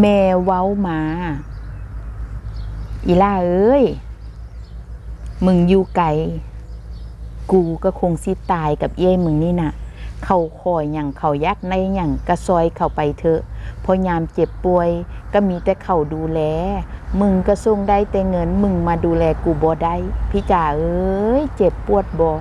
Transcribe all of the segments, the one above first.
แม่เว้ามา อีล่าเอ้ย มึงอยู่ไกล กูก็คงสิตายกับเย้มึงนี่น่ะ เขาคอยอย่างเขายักในอย่างกระซอยเข้าไปเถอะพอยามเจ็บป่วย ก็มีแต่เขาดูแล มึงก็ส่งได้แต่เงิน มึงมาดูแลกูบ่ได้พี่จ๋าเอ้ย เจ็บปวดบ่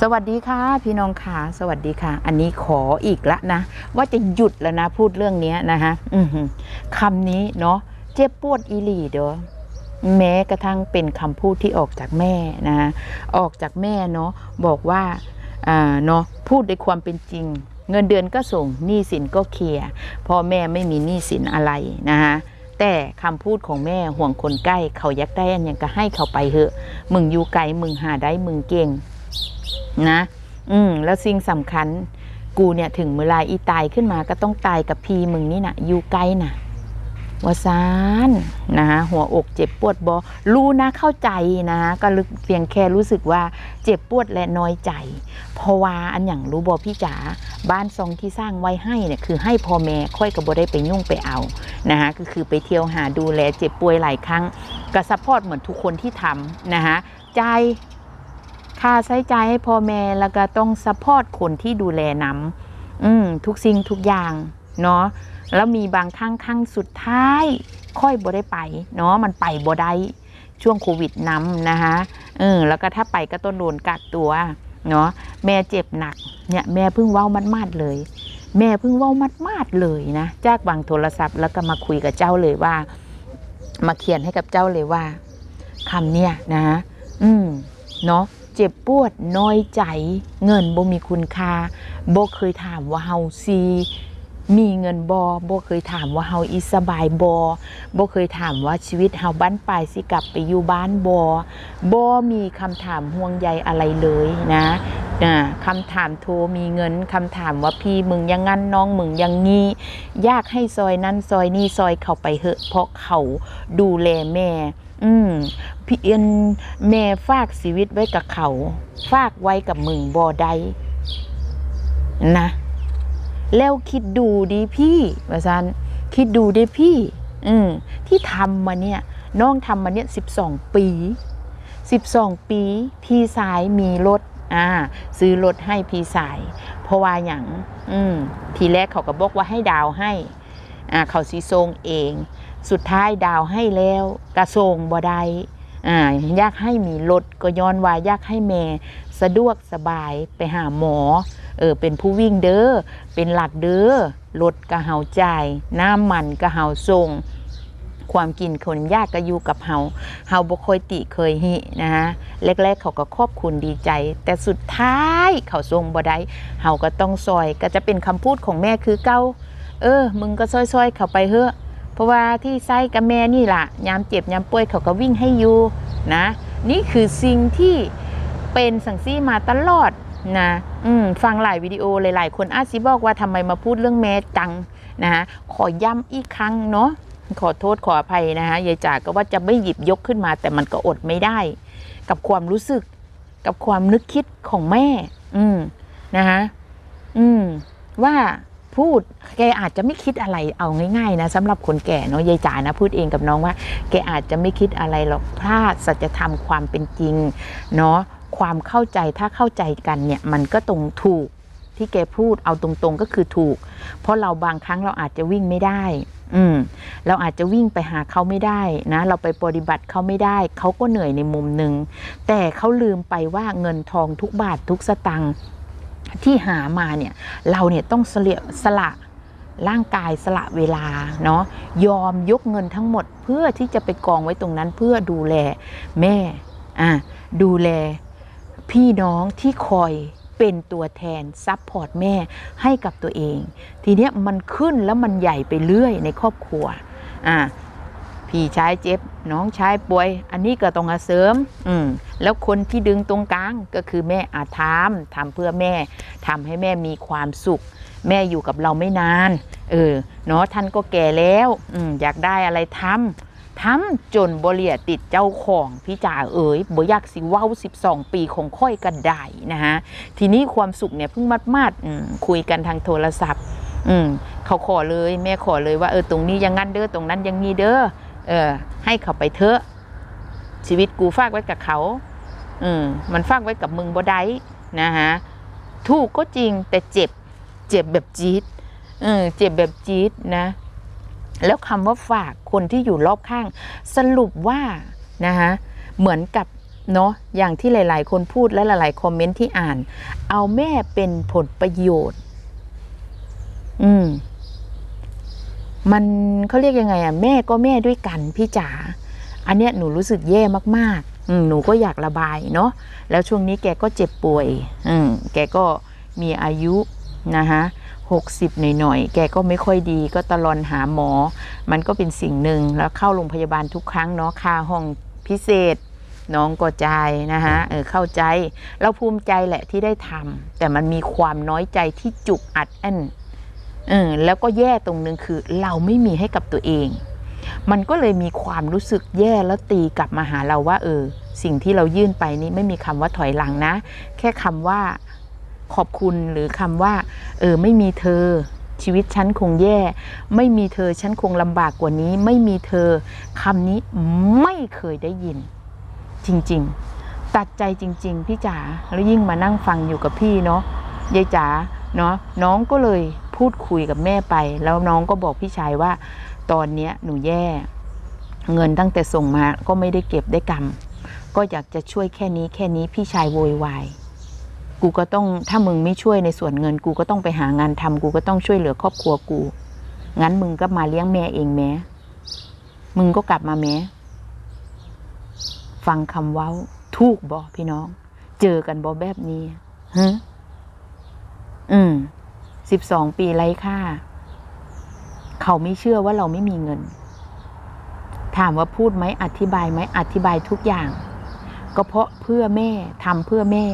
สวัสดีค่ะ พี่น้องค่ะสวัสดีค่ะ อันนี้ขออีกละนะ ว่าจะหยุดแล้วนะพูดเรื่องนี้นะคะคำนี้เนาะเจ็บปวดอีหลีเด้อแม้กระทั่งเป็นคำพูดที่ออกจากแม่นะคะออกจากแม่เนาะบอกว่าอ่าเนาะพูดด้วยความเป็นจริง เงินเดือนก็ส่งหนี้สินก็เคลียร์พ่อแม่ไม่มีหนี้สินอะไรนะคะแต่คำพูดของแม่ห่วงคนใกล้ เขายักได้อันยังก็ให้เขาไปเถอะ มึงอยู่ไกลมึงหาได้มึงเก่ง นะ อืม แล้วสิ่งสำคัญ กูเนี่ยถึงเวลาอีตายขึ้นมาก็ต้องตายกับพีมึงนี่นะอยู่ไกลนะวาซานนะคะหัวอกเจ็บปวดบอรู้นะเข้าใจนะคะก็ลึกเพียงแค่รู้สึกว่าเจ็บปวดและน้อยใจ เพราะว่าอันอย่างรู้บอพี่จ๋าบ้านซองที่สร้างไว้ให้เนี่ยคือให้พ่อแม่ค่อยกับ่ได้ไปยุ่งไปเอานะคะก็คือไปเที่ยวหาดูแลเจ็บป่วยหลายครั้งก็ซัพพอร์ตเหมือนทุกคนที่ทำนะคะใจ ค่าใช้จ่ายให้พ่อแม่แล้วก็ต้องซัพพอร์ตคนที่ดูแลน้ำอืมทุกสิ่งทุกอย่างเนาะแล้วมีบางครั้งครั้งสุดท้าย ค่อยบ่ได้ไปเนาะมันไปบ่ได้ช่วงโควิดน้ำนะคะเออแล้วก็ถ้าไปก็ต้องโดนกักตัวเนาะแม่เจ็บหนักเนี่ยแม่เพิ่งเว้ามัดมาดๆเลย แม่เพิ่งเว้ามัดมาดเลยนะจากวางโทรศัพท์แล้วก็มาคุยกับเจ้าเลยว่า มาเขียนให้กับเจ้าเลยว่าคำเนี่ยนะอืมเนาะ เจ็บปวดน้อยใจ เงินบ่มีคุณค่าบ่เคยถามว่าเฮาซีมีเงินบอบ่เคยถามว่าเฮาอีสบายบอบ่เคยถามว่าชีวิตเฮาบ้านปลายสิกลับไปอยู่บ้านบอบ่มีคำถามห่วงใยอะไรเลยนะนะคำถามโทรมีเงินคำถามว่าพี่มึงยังงั้นน้องมึงยังงี้ยากให้ซอยนั้นซอยนี้ซอยเขาไปเหอะเพราะเขาดูแลแม่ อืม พี่เอ็นแม่ฝากชีวิตไว้กับเขา ฝากไว้กับมึงบ่ได้นะ แล้วคิดดูดิพี่ว่าซันคิดดูดิพี่ อืมที่ทำมาเนี่ยน้องทำมาเนี่ยสิบสองปีสิบสองปี พี่สายมีรถอ่า ซื้อรถให้พี่สาย เพราะว่าอย่างอืมทีแรกเขาก็บอกว่าให้ดาวให้อ่าเขาสีทรงเอง สุดท้ายดาวให้แล้วกระทรงบ่ได้ อ่าอยากให้มีรถก็ย้อนว่าอยากให้แม่สะดวกสบายไปหาหมอเออเป็นผู้วิ่งเด้อเป็นหลักเด้อรถกะเฮาจ่ายน้ำมันกะเฮาส่งความกินคนยากก็อยู่กับเฮา เฮาบ่ค่อยติเคยหินะฮะแรกๆเขาก็ขอบคุณดีใจ แต่สุดท้ายเขาส่งบ่ได้ เฮาก็ต้องซอย ก็จะเป็นคำพูดของแม่คือเก้า เออ มึงก็ซอยๆ เข้าไปเถอ เพราะว่าที่ไส้กับแม่นี่ล่ะยามเจ็บยามป่วยเขาก็วิ่งให้อยู่นะ นี่คือสิ่งที่เป็นสังซี่มาตลอดนะฟังหลายวิดีโอหลายๆ คนอาจสิบอกว่าทำไมมาพูดเรื่องแม่จังนะะขอย้ำอีกครั้งเนาะขอโทษขออภัยนะฮะยายจ๋าก็ว่าจะไม่หยิบยกขึ้นมา แต่มันก็อดไม่ได้ กับความรู้สึกกับความนึกคิดของแม่ อืมนะฮะอืมว่า พูดแกอาจจะไม่คิดอะไรเอาง่ายๆนะสำหรับคนแก่เนาะยายจ๋านะพูดเองกับน้องว่า แกอาจจะไม่คิดอะไรหรอกพลาดสัจธรรมความเป็นจริงเนาะความเข้าใจถ้าเข้าใจกันเนี่ยมันก็ตรงถูกที่แกพูดเอาตรงๆก็คือถูก เพราะเราบางครั้งเราอาจจะวิ่งไม่ได้ อืม เราอาจจะวิ่งไปหาเขาไม่ได้นะ เราไปปฏิบัติเขาไม่ได้ เขาก็เหนื่อยในมุมหนึ่งแต่เขาลืมไปว่าเงินทองทุกบาททุกสตังค์ ที่หามาเนี่ยเราเนี่ยต้องเสละสละร่างกายสละเวลาเนาะยอมยกเงินทั้งหมด เพื่อที่จะไปกองไว้ตรงนั้นเพื่อดูแลแม่อะดูแลพี่น้องที่คอยเป็นตัวแทนซัพพอร์ตแม่ให้กับตัวเอง ทีเนี้ยมันขึ้นแล้วมันใหญ่ไปเรื่อยในครอบครัวอะ พี่ชายเจ็บน้องชายป่วย อันนี้ก็ต้องอาเสริม อืมแล้วคนที่ดึงตรงกลางก็คือแม่อาทามทำเพื่อแม่ทำให้แม่มีความสุข แม่อยู่กับเราไม่นาน เออเนาะท่านก็แก่แล้วอืมอยากได้อะไรทำทำจนบเลียติดเจ้าของพี่จ่าเอ๋ยบ่อยากสิว้า12 ปีของค่อยกันได้นะฮะทีนี้ความสุขเนี่ยเพิ่งมัดมาดๆอืมคุยกันทางโทรศัพท์ อืมเขาขอเลย แม่ขอเลยว่าเออตรงนี้อยังงั้นเด้อตรงนั้นอยังงี้เด้อ เออ ให้เขาไปเถอะชีวิตกูฝากไว้กับเขาเอืมมันฝากไว้กับมึงบ่ได้นะฮะถูกก็จริงแต่เจ็บ เจ็บแบบจี๊ดเออเจ็บแบบจี๊ดนะ แล้วคำว่าฝากคนที่อยู่รอบข้าง สรุปว่านะคะเหมือนกับเนาะอย่างที่หลาย ๆ คนพูดและหลาย ๆ คอมเมนต์ที่อ่าน เอาแม่เป็นผลประโยชน์ อืม มันเขาเรียกยังไงอะแม่ก็แม่ด้วยกันพี่จ๋าอันเนี้ยหนูรู้สึกแย่มากๆหนูก็อยากระบายเนาะแล้วช่วงนี้แกก็เจ็บป่วยอืมแกก็มีอายุนะคะหกสิบหน่อยๆ แกก็ไม่ค่อยดีก็ตลอนหาหมอ มันก็เป็นสิ่งหนึ่งแล้วเข้าโรงพยาบาลทุกครั้งเนาะค่าห้องพิเศษ น้องก็จ่ายนะคะเออเข้าใจ เราภูมิใจแหละที่ได้ทำแต่มันมีความน้อยใจที่จุกอัดอั้น เออแล้วก็แย่ตรงนึงคือเราไม่มีให้กับตัวเอง มันก็เลยมีความรู้สึกแย่แล้วตีกลับมาหาเราว่า เออ สิ่งที่เรายื่นไปนี่ไม่มีคำว่าถอยหลังนะ แค่คำว่าขอบคุณหรือคำว่า เออ ไม่มีเธอ ชีวิตฉันคงแย่ ไม่มีเธอฉันคงลำบากกว่านี้ ไม่มีเธอคำนี้ไม่เคยได้ยิน จริง ๆ ตัดใจจริง ๆ พี่จ๋าแล้วยิ่งมานั่งฟังอยู่กับพี่เนาะยายจ๋าเนาะน้องก็เลย พูดคุยกับแม่ไป แล้วน้องก็บอกพี่ชายว่า ตอนเนี้ยหนูแย่ เงินตั้งแต่ส่งมาก็ไม่ได้เก็บได้กำก็อยากจะช่วยแค่นี้แค่นี้พี่ชายโวยวายกูก็ต้องถ้ามึงไม่ช่วยในส่วนเงินกูก็ต้องไปหางานทำกูก็ต้องช่วยเหลือครอบครัวกู งั้นมึงก็มาเลี้ยงแม่เองแม้ มึงก็กลับมาแม้ ฟังคำเว้า ถูกบอพี่น้อง เจอกันบอแบบนี้ฮะอืม สิบสองปีไร้ค่า เขาไม่เชื่อว่าเราไม่มีเงิน ถามว่าพูดไหมอธิบายไหมอธิบายทุกอย่าง ก็เพราะเพื่อแม่ทำเพื่อแม่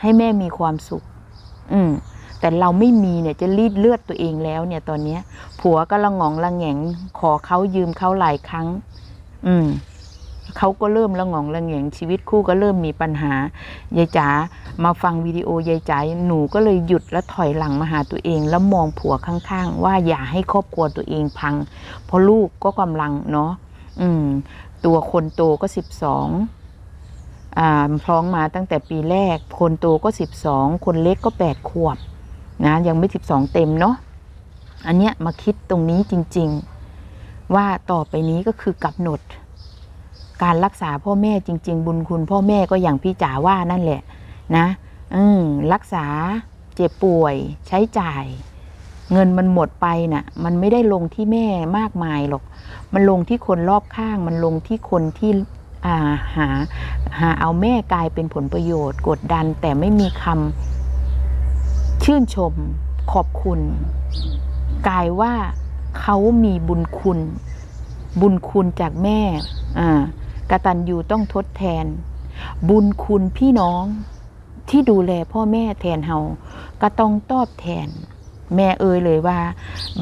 ให้แม่มีความสุข อืมแต่เราไม่มีเนี่ยจะรีดเลือดตัวเองแล้ว เนี่ยตอนเนี้ย ผัวก็ละงองละแงงขอเขายืมเขาหลายครั้ง อืมเขาก็เริ่มละงองละแงงชีวิตคู่ก็เริ่มมีปัญหายายจ๋า มาฟังวิดีโอยายใจหนูก็เลยหยุดและถอยหลังมาหาตัวเอง แล้วมองผัวข้างๆ ว่าอย่าให้ครอบครัวตัวเองพัง เพราะลูกก็กำลังเนาะอืม ตัวคนโตก็สิบสองอ่าท้องมาตั้งแต่ปีแรก คนโตก็สิบสองคนเล็กก็แปดขวบนะยังไม่สิบสองเต็มเนาะอันเนี้ยมาคิดตรงนี้จริง ๆ ว่าต่อไปนี้ก็คือกำหนดการรักษาพ่อแม่จริง ๆ บุญคุณพ่อแม่ก็อย่างพี่จ๋าว่านั่นแหละ นะรักษาเจ็บป่วยใช้จ่าย เงินมันหมดไปน่ะ มันไม่ได้ลงที่แม่มากมายหรอก มันลงที่คนรอบข้าง มันลงที่คนที่าหาหาเอาแม่กลายเป็นผลประโยชน์ กดดันแต่ไม่มีคำชื่นชม ขอบคุณ กลายว่าเขามีบุญคุณ บุญคุณจากแม่อ่าตัญญูต้องทดแทน บุญคุณพี่น้อง ที่ดูแลพ่อแม่แทนเฮาก็ต้องตอบแทน แม่เอ่ยเลยว่า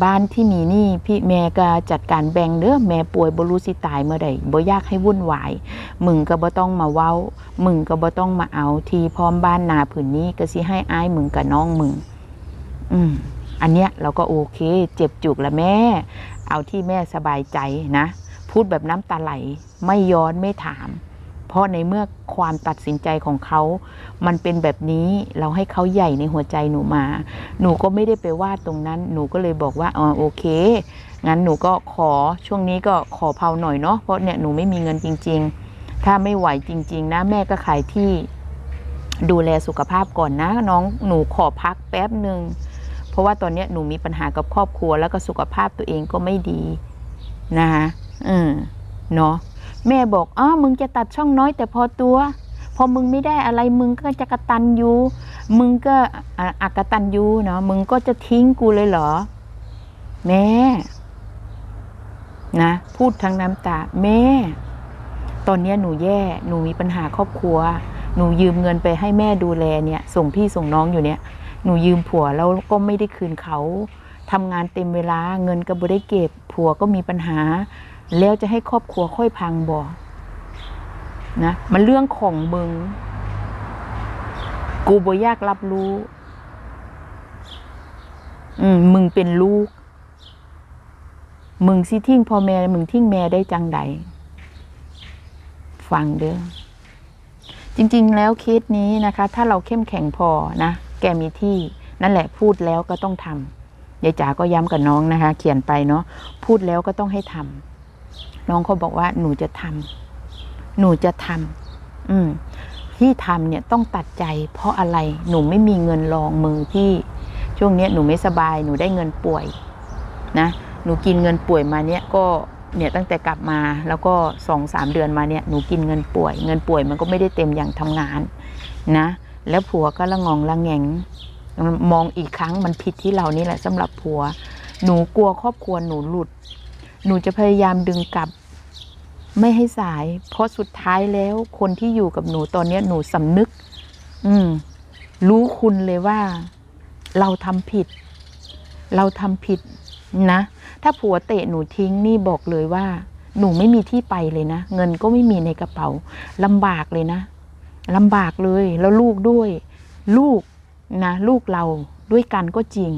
บ้านที่มีนี่พี่แม่ก็จัดการแบ่งเด้อแม่ป่วยบรูสิตายเมื่อใดบ่อยากให้วุ่นวายมึงก็บ่ต้องมาเว้า มึงก็บ่ต้องมาเอาทีพร้อมบ้านนาผืนนี้ก็สิให้อ้ายมึงกับน้องมึง อืมอันเนี้ยเราก็โอเค เจ็บจุกละแม่ เอาที่แม่สบายใจนะ พูดแบบน้ำตาไหล ไม่ย้อนไม่ถาม เพราะในเมื่อความตัดสินใจของเขา มันเป็นแบบนี้เราให้เขาใหญ่ในหัวใจหนูมา หนูก็ไม่ได้ไปว่าตรงนั้น หนูก็เลยบอกว่าอ๋อโอเค งั้นหนูก็ขอช่วงนี้ก็ขอเผาหน่อยเนาะ เพราะเนี่ยหนูไม่มีเงินจริง ๆ ถ้าไม่ไหวจริง ๆ นะแม่ก็ขายที่ดูแลสุขภาพก่อนนะ น้องหนูขอพักแป๊บหนึ่ง เพราะว่าตอนนี้หนูมีปัญหากับครอบครัวแล้วก็สุขภาพตัวเองก็ไม่ดีนะคะอืมเนาะ แม่บอกอ๋อมึงจะตัดช่องน้อยแต่พอตัว พอมึงไม่ได้อะไรมึงก็จะกระตันยูมึงก็อะอักตันยูเนาะมึงก็จะทิ้งกูเลยเหรอ แม่ นะ พูดทั้งน้ำตา แม่ ตอนเนี้ยหนูแย่หนูมีปัญหาครอบครัว หนูยืมเงินไปให้แม่ดูแลเนี่ย ส่งพี่ส่งน้องอยู่เนี่ย หนูยืมผัวแล้วก็ไม่ได้คืนเขาทำงานเต็มเวลาเงินก็บ่ได้เก็บผัวก็มีปัญหา แล้วจะให้ครอบครัวค่อยพังบ่นะมันเรื่องของมึง กูบ่อยากรับรู้ อืม มึงเป็นลูก มึงสิทิ้งพ่อแม่ มึงทิ้งแม่ได้จังใด ฟังเด้อ จริง ๆ แล้วเคสนี้นะคะ ถ้าเราเข้มแข็งพอนะ แกมีที่ นั่นแหละพูดแล้วก็ต้องทำยายจ๋าก็ย้ำกับน้องนะคะ เขียนไปเนาะ พูดแล้วก็ต้องให้ทำ น้องเขาบอกว่าหนูจะทำหนูจะทำอืม ที่ทำเนี่ยต้องตัดใจ เพราะอะไรหนูไม่มีเงินรองมือพี่ช่วงเนี้ยหนูไม่สบาย หนูได้เงินป่วยนะหนูกินเงินป่วยมาเนี่ยก็เนี่ยตั้งแต่กลับมาแล้วก็สองสามเดือนมาเนี่ยหนูกินเงินป่วย เงินป่วยมันก็ไม่ได้เต็มอย่างทำงานนะ แล้วผัวก็ละงองละแงงมองอีกครั้งมันผิดที่เรานี่แหละสำหรับผัว หนูกลัวครอบครัวหนูหลุด หนูจะพยายามดึงกลับ ไม่ให้สาย เพราะสุดท้ายแล้วคนที่อยู่กับหนูตอนนี้หนูสำนึก อืม รู้คุณเลยว่า เราทำผิด เราทำผิดนะ ถ้าผัวเตะหนูทิ้งนี่บอกเลยว่า หนูไม่มีที่ไปเลยนะ เงินก็ไม่มีในกระเป๋าลำบากเลยนะลำบากเลยแล้วลูกด้วย ลูกนะ ลูกเราด้วยกันก็จริง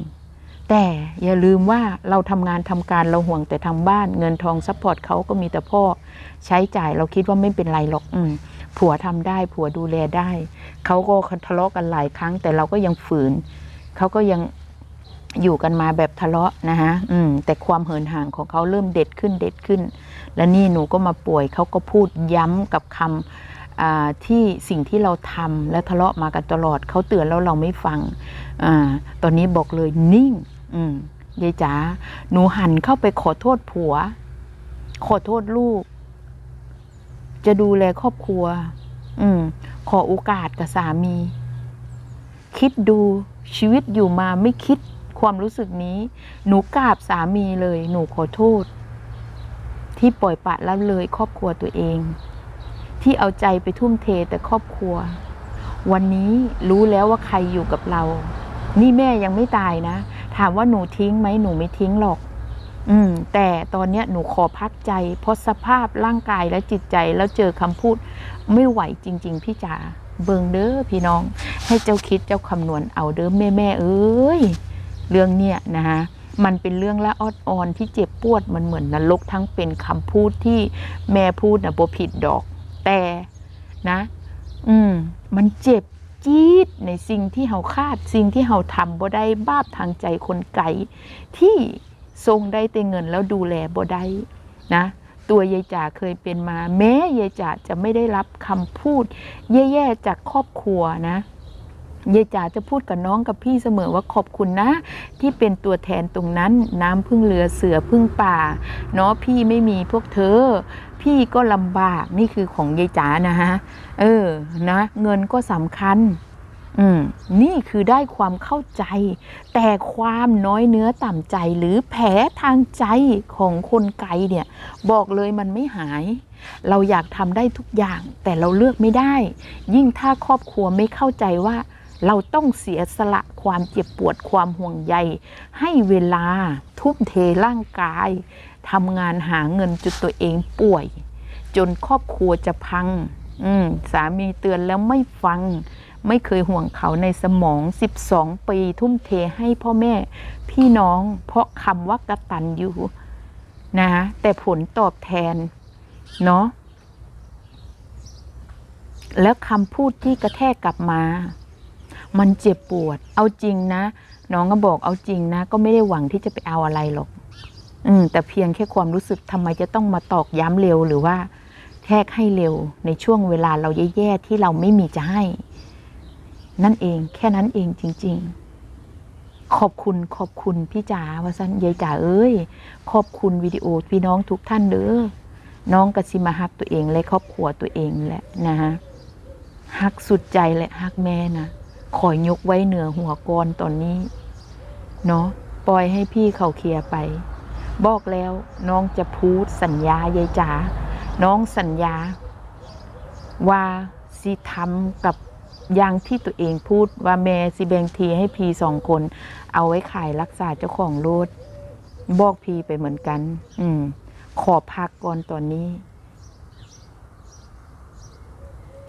แต่อย่าลืมว่าเราทำงานทำการเราห่วงแต่ทาบ้านเงินทองซัพพอร์ตเขาก็มีแต่พ่อใช้จ่ายเราคิดว่าไม่เป็นไรหรอกอืมผัวทำได้ผัวดูแลได้ เขาก็ทะเลาะกันหลายครั้ง แต่เราก็ยังฝืน เขาก็ยังอยู่กันมาแบบทะเลาะนะฮะอืมแต่ความเหินห่างของเขาเริ่มเด็ดขึ้นเด็ดขึ้น และนี่หนูก็มาป่วยเขาก็พูดย้ำกับคำอ่าที่สิ่งที่เราทำและทะเลาะมากันตลอด เขาเตือนแล้วเราไม่ฟังอตอนนี้บอกเลยนิ่ง อืมยายจ๋าหนูหันเข้าไปขอโทษผัว ขอโทษลูก จะดูแลครอบครัว อืม ขอโอกาสกับสามี คิดดูชีวิตอยู่มาไม่คิดความรู้สึกนี้ หนูกราบสามีเลย หนูขอโทษ ที่ปล่อยปละละเลยครอบครัวตัวเอง ที่เอาใจไปทุ่มเทแต่ครอบครัว วันนี้รู้แล้วว่าใครอยู่กับเรา นี่แม่ยังไม่ตายนะ ถามว่าหนูทิ้งไหมหนูไม่ทิ้งหรอก อืม แต่ตอนเนี้ยหนูขอพักใจ เพราะสภาพร่างกายและจิตใจแล้วเจอคำพูด ไม่ไหวจริง ๆ พี่จ๋าเบิงเด้อพี่น้อง ให้เจ้าคิดเจ้าคำนวณเอาเด้อแม่แม่เอ้ยเรื่องเนี้ยนะคะมันเป็นเรื่องละออดออนที่เจ็บปวดมันเหมือนนรกทั้งเป็นคำพูดที่แม่พูดนะบ่ผิดดอก แต่นะ อืม มันเจ็บ จี๊ดในสิ่งที่เฮาคาด สิ่งที่เฮาทำบ่ได้บาปทางใจคนไกลที่ทรงได้แต่เงินแล้วดูแลบ่ได้นะตัวยายจ๋าเคยเป็นมา แม้ยายจ๋าจะไม่ได้รับคำพูด แย่ๆจากครอบครัวนะยายจ๋าจะพูดกับน้องกับพี่เสมอว่าขอบคุณนะ ที่เป็นตัวแทนตรงนั้นน้ำพึ่งเรือเสือพึ่งป่าเนาะพี่ไม่มีพวกเธอ พี่ก็ลำบากนี่คือของยายจ๋านะฮะเออนะ เงินก็สำคัญ อืมนี่คือได้ความเข้าใจ แต่ความน้อยเนื้อต่ำใจหรือแผลทางใจของคนไกลเนี่ย บอกเลยมันไม่หาย เราอยากทำได้ทุกอย่าง แต่เราเลือกไม่ได้ ยิ่งถ้าครอบครัวไม่เข้าใจว่าเราต้องเสียสละความเจ็บปวดความห่วงใย ให้เวลาทุ่มเทร่างกาย ทำงานหาเงินจนตัวเองป่วย จนครอบครัวจะพัง อืมสามีเตือนแล้วไม่ฟัง ไม่เคยห่วงเขาในสมอง 12 ปีทุ่มเทให้พ่อแม่ พี่น้องเพราะคำว่ากตันอยู่นะแต่ผลตอบแทน เนาะแล้วคำพูดที่กระแทกกลับมา มันเจ็บปวด เอาจริงนะ น้องก็บอกเอาจริงนะ ก็ไม่ได้หวังที่จะไปเอาอะไรหรอก อืมแต่เพียงแค่ความรู้สึกทำไมจะต้องมาตอกย้ำเร็วหรือว่าแทกให้เร็วในช่วงเวลาเราแย่ๆที่เราไม่มีจะให้ นั่นเองแค่นั้นเองจริง ๆ ขอบคุณขอบคุณพี่จ๋าวาสันยายจ๋าเอ้ย ขอบคุณวิดีโอพี่น้องทุกท่านเด้อน้องกสิมาฮักตัวเองและครอบครัวตัวเองแหละนะฮะฮักสุดใจและฮักแม่นะขอยกไว้เหนือหัวกรตอนนี้ เนาะปล่อยให้พี่เขาเคลียร์ไป บอกแล้วน้องจะพูดสัญญายายจ๋าน้องสัญญา ว่าสิทำกับอย่างที่ตัวเองพูดว่าแม่สิแบ่งทีให้พีสองคน เอาไว้ขายรักษาเจ้าของรถบอกพีไปเหมือนกัน อืม ขอพักก่อนตอนนี้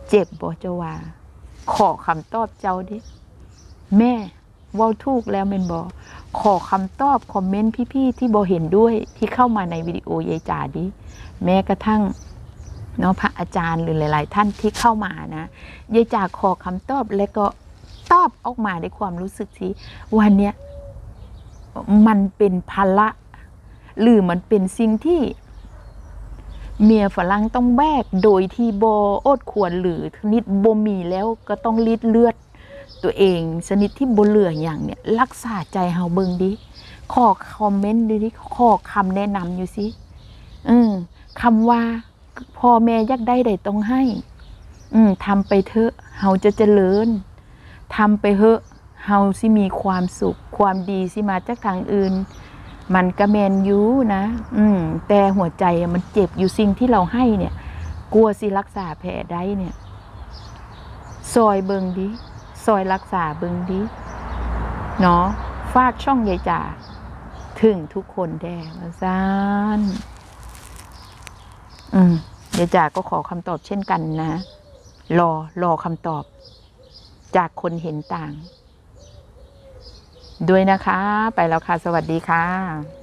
เจ็บบ่เจ้าว่า ขอคำตอบเจ้าดิ แม่ว้าถูกแล้วเมนบอ ขอคำตอบคอมเมนต์พี่ๆที่บอเห็นด้วยที่เข้ามาในวิดีโอยายจ่าดิแม้กระทั่งเนาะพระอาจารย์หรือหลาย ๆ ท่านที่เข้ามานะยายจ่าขอคำตอบและก็ตอบออกมาในความรู้สึกที่วันเนี้ยมันเป็นภาระหรือมันเป็นสิ่งที่ เมียฝรั่งต้องแบกโดยที่โบอดควรหรือนิดโบมีแล้วก็ต้องรีดเลือด ตัวเองชนิดที่บเหลืออย่างเนี่ยรักษาใจเฮาเบิงดิขอคอมเมนต์ดูดิขอคำแนะนำอยู่สิอืมคำว่าพ่อแม่ยากได้ใดต้องให้ อืมทำไปเถอะเฮาจะเจริญทำไปเถอะเฮาสิมีความสุข ความดีสิมาจากทางอื่น มันก็แมนยูนะ อืม แต่หัวใจมันเจ็บอยู่สิ่งที่เราให้เนี่ย กลัวสิรักษาแผลได้เนี่ย ซอยเบิงดิ ซอยรักษาเบิงดิเนาะฝากช่องยายจ่าถึงทุกคนแด่มาซานอืมยายจ่าก็ขอคำตอบเช่นกันนะ รอรอคำตอบ จากคนเห็นต่าง ด้วยนะคะ ไปแล้วค่ะ สวัสดีค่ะ